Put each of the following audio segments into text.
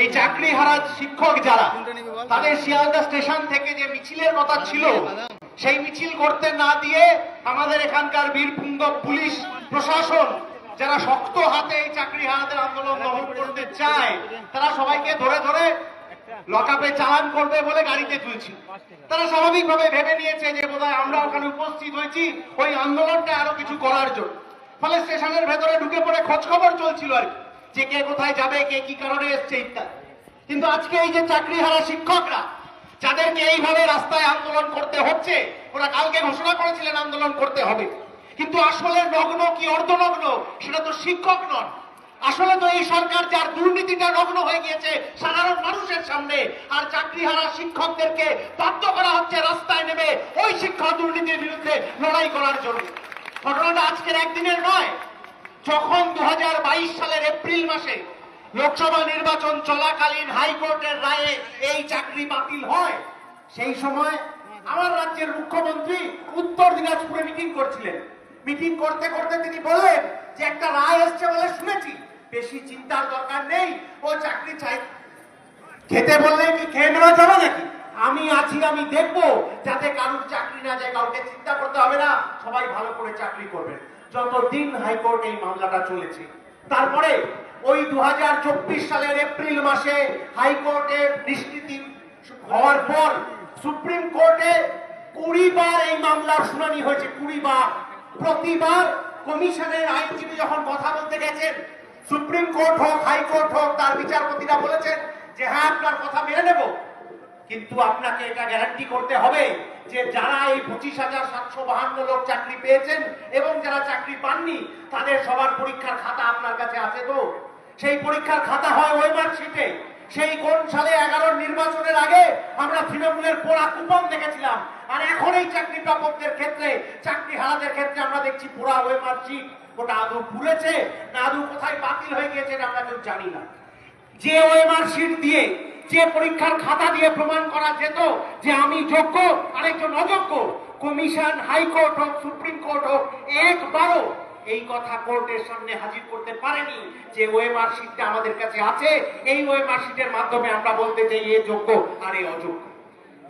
এই চাকরি হারা শিক্ষক যারা তাদের শিয়ালদা স্টেশন থেকে যে মিছিলের কথা ছিল সেই মিছিল করতে না দিয়ে আমাদের এখানকার বীরপুঙ্গ পুলিশ প্রশাসন যারা শক্ত হাতে এই চাকরি হারাদের আন্দোলন দমন করতে চায় তারা সবাইকে ধরে ধরে লকআপে চালান করবে বলে গাড়িতে তুলছি। তারা স্বাভাবিকভাবে ভেবে নিয়েছে যে বোধহয় আমরা ওখানে উপস্থিত হয়েছি ওই আন্দোলনটা আরও কিছু করার জন্য। ফলে স্টেশনের ভেতরে ঢুকে পড়ে খোঁজখবর চলছিল আর কি। যে কে কোথায় যাবে, কে কি কারণে এসছে ইত্যাদি। কিন্তু আজকে এই যে চাকরি হারা শিক্ষকরা, যাদেরকে এইভাবে রাস্তায় আন্দোলন করতে হচ্ছে, ওরা কালকে ঘোষণা করেছিলেন আন্দোলন করতে হবে। কিন্তু আসলে নগ্ন কি অর্ধনগ্ন, সেটা তো শিক্ষক নন। আসলে তো এই সরকার যার দুর্নীতিটা নগ্ন হয়ে গিয়েছে সাধারণ মানুষের সামনে, আর চাকরি হারা শিক্ষকদেরকে বাধ্য করা হচ্ছে রাস্তায় নেমে ওই শিক্ষক দুর্নীতির বিরুদ্ধে লড়াই করার জন্য। ঘটনাটা আজকের একদিনের নয় যখন দু সালের এপ্রিল মাসে লোকসভা নির্বাচন চলাকালীন হাইকোর্টের রায়ে এই চাকরি বাতিল হয়, সেই সময় আমার রাজ্যের মুখ্যমন্ত্রী উত্তর দিনাজপুরে মিটিং করছিলেন। মিটিং করতে করতে তিনি বললেন যে একটা রায় এসছে বলে শুনেছি, বেশি চিন্তার দরকার নেই, ও চাকরি চাই। খেতে বললে কি খেয়ে নেওয়া যাবে নাকি? আমি আছি, আমি দেখব, যাতে কারুর চাকরি না যায়, কাউকে চিন্তা করতে হবে না, সবাই ভালো করে চাকরি করবেন যতদিন হাইকোর্ট এই মামলাটা চলেছে। তারপরে ওই দু হাজার চব্বিশ সালের এপ্রিল মাসে হাইকোর্টের নিষ্কৃতি হওয়ার পর সুপ্রিম কোর্টে কুড়ি বার এই মামলার শুনানি হয়েছে কুড়ি বার প্রতিবার কমিশনের আইনজীবী যখন কথা বলতে গেছেন, সুপ্রিম কোর্ট হোক, হাইকোর্ট হোক, তার বিচারপতিরা বলেছেন যে হ্যাঁ আপনার কথা মেনে নেব। কিন্তু আপনাকে এটা গ্যারান্টি করতে হবে যে যারা এই পঁচিশ হাজার সাতশো বাহান্ন লোক চাকরি পেয়েছেন এবং যারা চাকরি পাননি, তাদের সবার পরীক্ষার খাতা আপনার কাছে আছে তো? সেই পরীক্ষার খাতা হয় ওই মার্কশিটে। সেই কোন সালে এগারোর নির্বাচনের আগে আমরা তৃণমূলের পোড়া কুপন দেখেছিলাম। আর এখন এই চাকরি প্রাপকদের ক্ষেত্রে, চাকরি হারাদের ক্ষেত্রে আমরা দেখছি পোড়া ওই মার্কশিট। ওটা আদৌ পুড়েছে না আদৌ কোথায় বাতিল হয়ে গিয়েছে আমরা কেউ জানি না। যে ওএমআর শিট দিয়ে যে পরীক্ষার খাতা দিয়ে প্রমাণ করা যেত যে আমি যোগ্য, আরেকজন অযোগ্য, কমিশন, হাইকোর্ট হোক, সুপ্রিম কোর্ট হোক, একবারও এই কথা কোর্টের সামনে হাজির করতে পারেনি যে শিটটা আমাদের কাছে আছে। এই শিটের মাধ্যমে আমরা বলতে চাই এ যোগ্য আর এ অযোগ্য।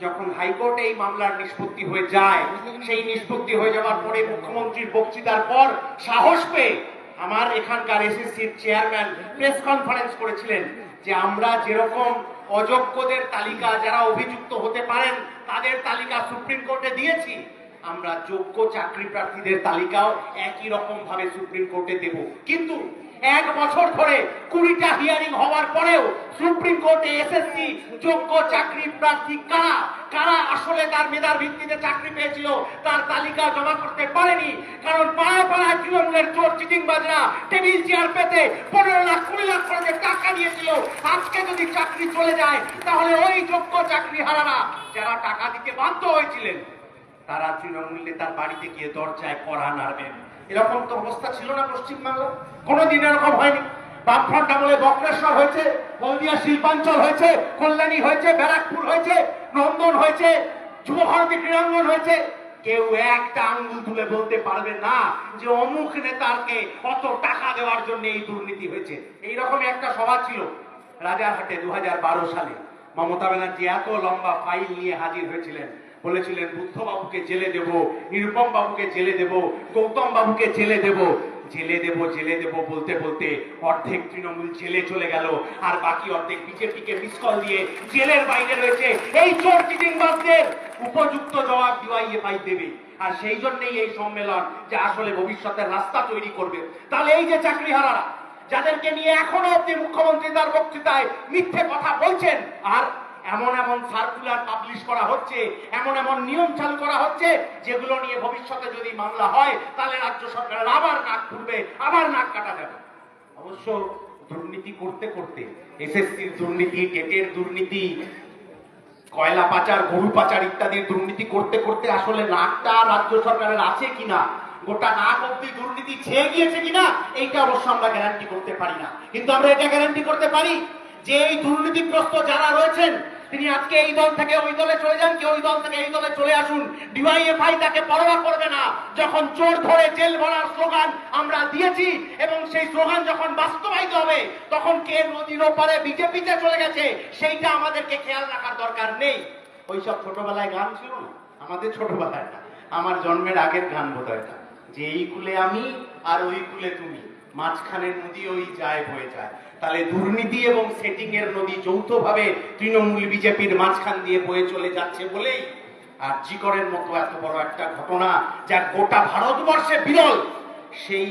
যখন হাইকোর্টে এই মামলার নিষ্পত্তি হয়ে যায়, সেই নিষ্পত্তি হয়ে যাওয়ার পরে মুখ্যমন্ত্রীর বক্তৃতার পর সাহস পেয়ে আমার এখানকার এসএসসির চেয়ারম্যান প্রেস কনফারেন্স করেছিলেন যে আমরা যেরকম অযোগ্যদের তালিকা যারা অভিযুক্ত হতে পারেন, তাদের তালিকা সুপ্রিম কোর্টে দিয়েছি। আমরা যোগ্য চাকরি প্রার্থীদের তালিকাও একই রকম ভাবে সুপ্রিম কোর্টে দেব। কিন্তু এক বছর ধরে কুড়িটা হিয়ারিং হওয়ার পরেও সুপ্রিম কোর্টে এসএসসি যোগ্য চাকরি প্রার্থী কারা? কারা আসলে তার মেধার ভিত্তিতে চাকরি পেয়েছিল? তার তালিকা জমা করতে পারেনি। কারণ পাড়ায় পাড়ায় তৃণমূলের চোর, চিটিংবাজরা, টেবিল চেয়ার পেতে পনেরো লাখ, কুড়ি লাখ করে দিয়েছিল আজকে যদি চাকরি চলে যায়, তাহলে ওই যোগ্য চাকরি হারারা যারা টাকা দিতে বাধ্য হয়েছিলেন, তারা তৃণমূল নেতার বাড়িতে গিয়ে দরজায় কড়া নাড়বেন। এরকম তো অবস্থা ছিল না পশ্চিমবাংলা কোনোদিন এরকম হয়নি। বামফ্রন্ট আমলে বক্রেশ্বর হয়েছে, হলদিয়া শিল্পাঞ্চল হয়েছে, কল্যাণী হয়েছে, ব্যারাকপুর হয়েছে, নন্দন হয়েছে, যুবভারতী ক্রীড়াঙ্গন হয়েছে কেউ একটা আঙ্গুল তুলে বলতে পারবে না যে অমুক নেতারকে কত টাকা দেওয়ার জন্য এই দুর্নীতি হয়েছে। এইরকম একটা সভা ছিল রাজারহাটে দু হাজার বারো সালে। মমতা ব্যানার্জি এত লম্বা ফাইল নিয়ে হাজির হয়েছিলেন। বলেছিলেন বুদ্ধ বাবুকে জেলে দেব নিরুপম বাবুকে জেলে দেব গৌতম বাবুকে জেলে দেব। জেলে দেব জেলে দেব বলতে বলতে অর্ধেক তৃণমূল জেলে চলে গেল। আর বাকি অর্ধেক বিজেপিকে মিস কল দিয়ে জেলের বাইরে রয়েছে এই চোর চিটিংবাজদের উপযুক্ত জবাব ডিওয়াইএফআই দেবে। আর সেই জন্যই এই সম্মেলন যে আসলে ভবিষ্যতের রাস্তা তৈরি করবে। তাহলে এই যে চাকরি হারারা যাদেরকে নিয়ে এখনও অব্দি মুখ্যমন্ত্রী তার বক্তৃতায় মিথ্যে কথা বলছেন, আর এমন এমন সার্কুলার পাবলিশ করা হচ্ছে, এমন এমন নিয়ম চালু করা হচ্ছে, যেগুলো নিয়ে ভবিষ্যতে যদি মামলা হয়, তাহলে রাজ্য সরকারের আবার নাক খুলবে আবার নাক কাটা যাবে। অবশ্য দুর্নীতি করতে করতে, এসএসসির দুর্নীতি, টেটের দুর্নীতি, কয়লা পাচার, গরু পাচার ইত্যাদির দুর্নীতি করতে করতে আসলে নাকটা রাজ্য সরকারের আছে কিনা, গোটা নাক অব্দি দুর্নীতি ছেয়ে গিয়েছে কিনা, এইটা অবশ্য আমরা গ্যারান্টি করতে পারি না। কিন্তু আমরা এটা গ্যারান্টি করতে পারি যে এই দুর্নীতিগ্রস্ত যারা রয়েছেন, তিনি আজকে এই দল থেকে ওই দলে চলে যান কি ওই দল থেকে এই দলে চলে আসুন। ডিওয়াইএফআই তাকে পরোয়া করবে না। যখন চোর ধরে জেল ভরার স্লোগান আমরা দিয়েছি এবং সেই স্লোগান যখন বাস্তবায়িত হবে, তখন কে নদীর ওপারে বিজেপিতে চলে গেছে, সেইটা আমাদেরকে খেয়াল রাখার দরকার নেই। ওইসব ছোটবেলায় গান ছিল না? আমাদের ছোটবেলায় না। আমার জন্মের আগের গান বোধ হয়। যে এই কুলে আমি আর ওই কুলে তুমি। মাঝখানে নদী ওই যায় হয়ে যায়। তাহলে দুর্নীতি এবং সেটিং এর নদী যৌথভাবে তৃণমূল বিজেপির মাঝখান দিয়ে বয়ে চলে যাচ্ছে বলেই আর জিকরের মতো এত বড় একটা ঘটনা যা গোটা ভারতবর্ষে বিরল, সেই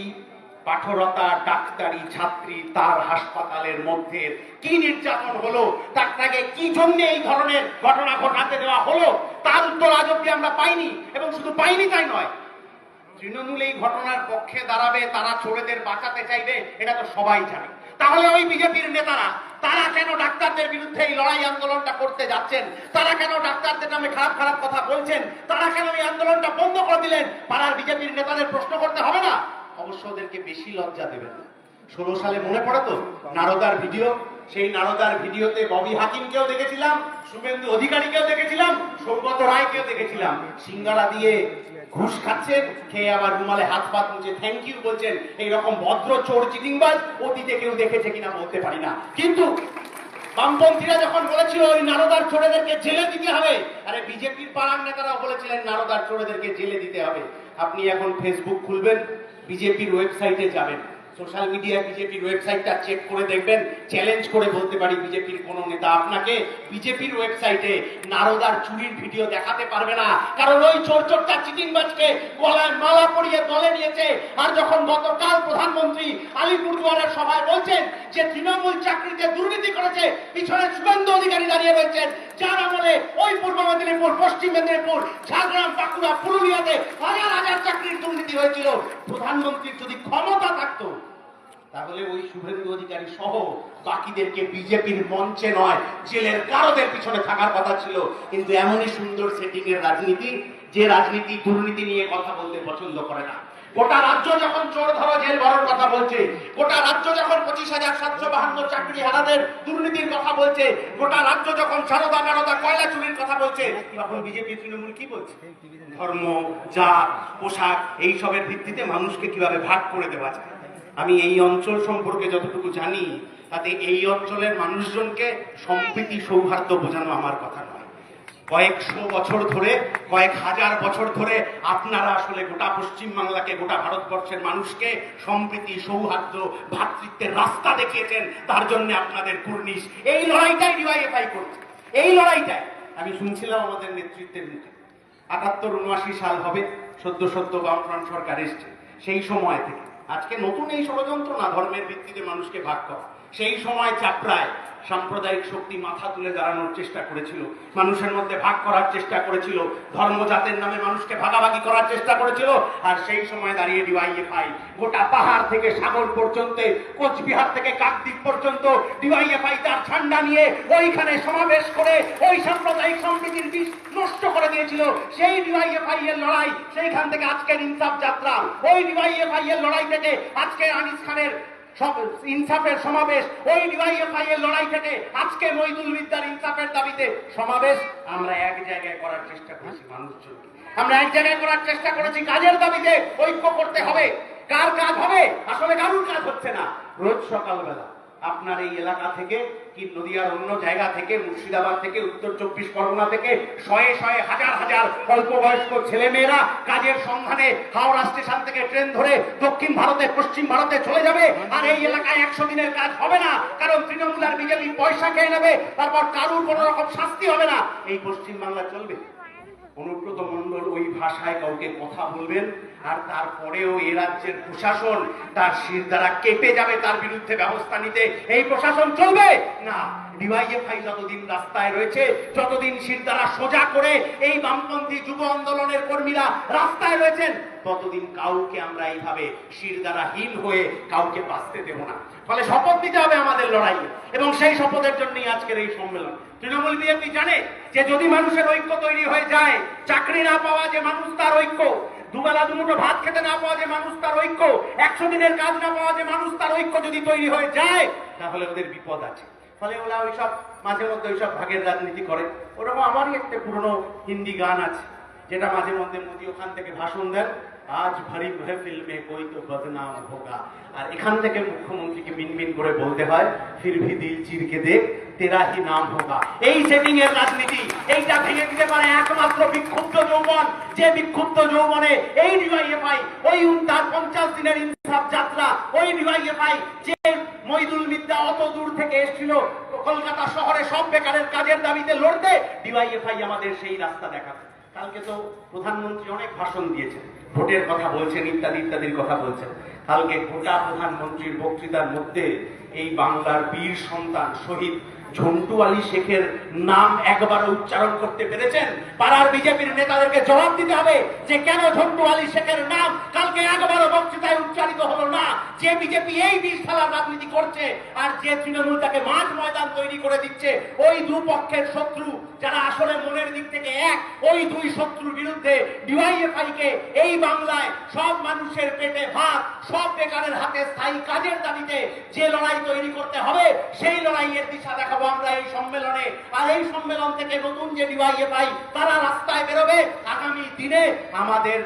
পাঠরতা, ডাক্তারি, ছাত্রী, তার হাসপাতালের মধ্যে কি নির্যাতন হলো, তার তাকে কি জন্য এই ধরনের ঘটনা ঘটাতে দেওয়া হলো, তার উত্তর আজ অব্দি আমরা পাইনি এবং শুধু পাইনি তাই নয়, তৃণমূল এই ঘটনার পক্ষে দাঁড়াবে, তারা ছোড়েদের বাঁচাতে চাইবে, এটা তো সবাই জানে। তাহলে ওই বিজেপির নেতারা, তারা কেন ডাক্তারদের বিরুদ্ধে এই লড়াই আন্দোলনটা করতে যাচ্ছেন? তারা কেন ডাক্তারদের নামে খারাপ খারাপ কথা বলছেন? তারা কেন এই আন্দোলনটা বন্ধ করে দিলেন? পাড়ার বিজেপির নেতাদের প্রশ্ন করতে হবে না। অবশ্য ওদেরকে বেশি লজ্জা দেবেন না। ষোলো সালে মনে পড়ে তো? নারদার ভিডিও? সেই নারদার ভিডিওতে ববি হাকিমকেও দেখেছিলাম। শুভেন্দু অধিকারীকেও দেখেছিলাম, সৌগত রায়কেও দেখেছিলাম। সিঙ্গারা দিয়ে ঘুষ খাচ্ছেন, খেয়ে আবার রুমালে হাত পাত মুছে থ্যাংক ইউ বলছেন, এইরকম ভদ্র চোর চিটিংবাজ অতীতে কেউ দেখেছে কিনা বলতে পারি না। কিন্তু বামপন্থীরা যখন বলেছিল, ওই নারদার চোরেদেরকে জেলে দিতে হবে, আরে বিজেপির পাড়ার নেতারাও বলেছিলেন, নারদার চোরেদেরকে জেলে দিতে হবে। আপনি এখন ফেসবুক খুলবেন, বিজেপির ওয়েবসাইটে যাবেন। সোশ্যাল মিডিয়া বিজেপির ওয়েবসাইটটা চেক করে দেখবেন, চ্যালেঞ্জ করে বলতে পারি বিজেপির কোন নেতা আপনাকে বিজেপির ওয়েবসাইটে নারদার চুরির ভিডিও দেখাতে পারবে না। কারণ ওই চোর চোরটা চিটিংবাজকে গলায় মালা পরিয়ে দলে নিয়েছে। আর যখন গতকাল প্রধানমন্ত্রী আলিপুরদুয়ারের সভায় বলছেন যে তৃণমূল চাকরিতে দুর্নীতি করেছে, পিছনে শুভেন্দু অধিকারী দাঁড়িয়ে রয়েছেন। যার আমলে ওই পূর্ব মেদিনীপুর, পশ্চিম মেদিনীপুর, ঝাড়গ্রাম, বাঁকুড়া, পুরুলিয়াতে হাজার হাজার চাকরির দুর্নীতি হয়েছিল। প্রধানমন্ত্রীর যদি ক্ষমতা থাকতো তাহলে ওই শুভেন্দু অধিকারী সহ বাকিদেরকে বিজেপির মঞ্চে নয়, জেলের কারোদের পিছনে থাকার কথা ছিল। কিন্তু এমনই সুন্দর সেটিং এর রাজনীতি, যে রাজনীতি দুর্নীতি নিয়ে কথা বলতে পছন্দ করে না। গোটা রাজ্য যখন চোর ধরো জেল ভরার কথা বলছে, গোটা রাজ্য যখন পঁচিশ হাজার সাতশো বাহান্ন চাকরি হারাদের দুর্নীতির কথা বলছে, গোটা রাজ্য যখন সারদা নারদা কয়লা চুরির কথা বলছে, তখন বিজেপি তৃণমূল কি বলছে? ধর্ম, জাত, পোশাক, এইসবের ভিত্তিতে মানুষকে কীভাবে ভাগ করে দেওয়া যায়? আমি এই অঞ্চল সম্পর্কে যতটুকু জানি, তাতে এই অঞ্চলের মানুষজনকে সম্প্রীতি সৌহার্দ্য বোঝানো আমার কথা নয়। কয়েকশো বছর ধরে, কয়েক হাজার বছর ধরে আপনারা আসলে গোটা পশ্চিম বাংলাকে গোটা ভারতবর্ষের মানুষকে সম্প্রীতি, সৌহার্দ্য ভ্রাতৃত্বের রাস্তা দেখিয়েছেন। তার জন্য আপনাদের কুর্নিশ। এই লড়াইটাই ডিওয়াইএফআই করছে। এই লড়াইটাই। আমি শুনছিলাম আমাদের নেতৃত্বের মুখে। আটাত্তর, উনআশি সাল হবে, সদ্য সদ্য বামফ্রন্ট সরকার এসছে। সেই সময় থেকে। আজকে নতুন এই ষড়যন্ত্র না ধর্মের ভিত্তিতে মানুষকে ভাগ করা। সেই সময় চাপড়ায় সাম্প্রদায়িক শক্তি মাথা তুলে দাঁড়ানোর চেষ্টা করেছিল, মানুষের মধ্যে ভাগ করার চেষ্টা করেছিল, ধর্ম জাতের নামে মানুষকে ভাগাভাগি করার চেষ্টা করেছিল, আর সেই সময় দাঁড়িয়ে ডিওয়াইএফআই গোটা পাহাড় থেকে সাগর পর্যন্ত, কোচবিহার থেকে কাকদ্বীপ পর্যন্ত ডিওয়াইএফআই তার ঝান্ডা নিয়ে ওইখানে সমাবেশ করে ওই সাম্প্রদায়িক সম্প্রীতির বিষ নষ্ট করে দিয়েছিল। সেই ডিওয়াইএফআই এর লড়াই, সেইখান থেকে আজকের ইনসাফ যাত্রা, ওই ডিওয়াইএফআই এর লড়াই থেকে আজকে আনিস খানের ইনসাফের সমাবেশ, ওই ডিওয়াইএফআই লড়াই থেকে আজকে মহিদুল বিদ্যার ইনসাফের দাবিতে সমাবেশ। আমরা এক জায়গায় করার চেষ্টা করেছি মানুষজনকে আমরা এক জায়গায় করার চেষ্টা করেছি, কাজের দাবিতে ঐক্য করতে হবে। কার কাজ হবে? আসলে কারুর কাজ হচ্ছে না। রোজ সকালবেলা আপনার এই এলাকা থেকে কি নদিয়ার অন্য জায়গা থেকে, মুর্শিদাবাদ থেকে, উত্তর চব্বিশ পরগনা থেকে শয়ে শয়ে হাজার হাজার অল্প বয়স্ক ছেলে মেয়েরা কাজের সন্ধানে হাওড়া স্টেশন থেকে ট্রেন ধরে দক্ষিণ ভারতে, পশ্চিম ভারতে চলে যাবে। আর এই এলাকায় একশো দিনের কাজ হবে না, কারণ তৃণমূল আর বিজেপি পয়সা খেয়ে নেবে, তারপর কারুর কোনো রকম শাস্তি হবে না। এই পশ্চিম বাংলা চলবে। অনুব্রত মন্ডল ওই ভাষায় কাউকে কথা বলবেন, আর তারপরেও এ রাজ্যের প্রশাসন তার শির দ্বারা কেঁপে যাবে, তার বিরুদ্ধে ব্যবস্থা নিতে। এই প্রশাসন চলবে না? যতদিন রাস্তায় রয়েছে, যতদিন শির দ্বারা সোজা করে এই বামপন্থী যুব আন্দোলনের কর্মীরা রাস্তায় রয়েছেন, ততদিন কাউকে আমরা এইভাবে শির দ্বারা হীন হয়ে কাউকে বাঁচতে দেব না। ফলে শপথ নিতে হবে আমাদের এবং সেই শপথের জন্যই আজকের এই সম্মেলন। তৃণমূল বিএনপি জানে যে যদি মানুষের ঐক্য তৈরি হয়ে যায়, চাকরি না পাওয়া যে মানুষ তার ঐক্য, দুবেলা দুমুঠো ভাত খেতে না পাওয়া যে মানুষ তার ঐক্য, একশো দিনের কাজ না পাওয়া যে মানুষ তার ঐক্য যদি তৈরি হয়ে যায়, তাহলে ওদের বিপদ আছে। ফলে ওরা ওইসব মাঝে মধ্যে ওইসব ভাগের রাজনীতি করে। ওরকম আমারই একটা পুরনো হিন্দি গান আছে, যেটা মাঝে মধ্যে মোদি ওখান থেকে ভাষণ দেন, আজ ভারী ফিল্মে কই তো বদনাম হোগা আর এখান থেকে মুখ্যমন্ত্রীকে মিনমিন করে বলতে হয়, ফির ভি দিল চিরকে দেখ, তেরা হি নাম হোগা এই সেটিং এর রাজনীতি এইটা ভেঙে দিতে পারে একমাত্র বিক্ষুব্ধ যৌবন। যে বিক্ষুব্ধ যৌবনে এই ডিওয়াইএফআই ওই তার পঞ্চাশ দিনের ইনসাফ যাত্রা, ওই ডিওয়াইএফআই যে মইদুল মিদ্যা অত দূর থেকে এসেছিল কলকাতা শহরে সব বেকারের কাজের দাবিতে লড়তে ডিওয়াইএফআই আমাদের সেই রাস্তা দেখাবে। কালকে তো প্রধানমন্ত্রী অনেক ভাষণ দিয়েছেন, ভোটের কথা বলছেন, ইত্যাদি, ইত্যাদির কথা বলছেন। কালকে গোটা প্রধানমন্ত্রীর বক্তৃতার মধ্যে এই বাংলার বীর সন্তান শহীদ ঝন্টু আলী শেখের নাম একবার উচ্চারণ করতে পেরেছেন? পাড়ার বিজেপির নেতাদেরকে জবাব দিতে হবে যে কেন ঝন্টু আলী শেখের নাম কালকে একবারও বক্তৃতায় উচ্চারিত হলো না? যে বিজেপি এই বিষ খেলার রাজনীতি করছে আর যে তৃণমূল তাকে মাঠ ময়দান তৈরি করে দিচ্ছে, ওই দুপক্ষের শত্রু যারা আসলে মনের দিক থেকে এক, ওই দুই শত্রুর বিরুদ্ধে ডিওয়াইএফআই কে এই বাংলায় সব মানুষের পেটে ভাত, সব বেকারের হাতে স্থায়ী কাজের দাবিতে যে লড়াই তৈরি করতে হবে, সেই লড়াইয়ের দিশা দেখাবো। আমরা এই সম্মেলনে আর এই সম্মেলন থেকে নতুন যে ডিওয়াইএফআই তারা রাস্তায় বেরোবে। আগামী দিনে আমাদের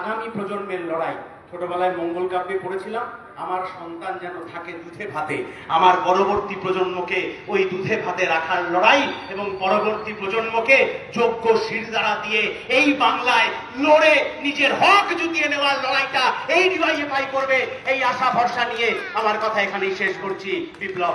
আগামী প্রজন্মের লড়াই। ছোটবেলায় মঙ্গল কাব্যে পড়েছিলাম, আমার সন্তান যেন থাকে দুধে ভাতে। আমার পরবর্তী প্রজন্মকে ওই দুধে ভাতে রাখার লড়াই এবং পরবর্তী প্রজন্মকে যোগ্য শিরদাঁড়া দিয়ে এই বাংলায় লড়ে নিজের হক জুতিয়ে নেওয়ার লড়াইটা এই ডিওয়াইএফআই করবে, এই আশা ভরসা নিয়ে আমার কথা এখানেই শেষ করছি। বিপ্লব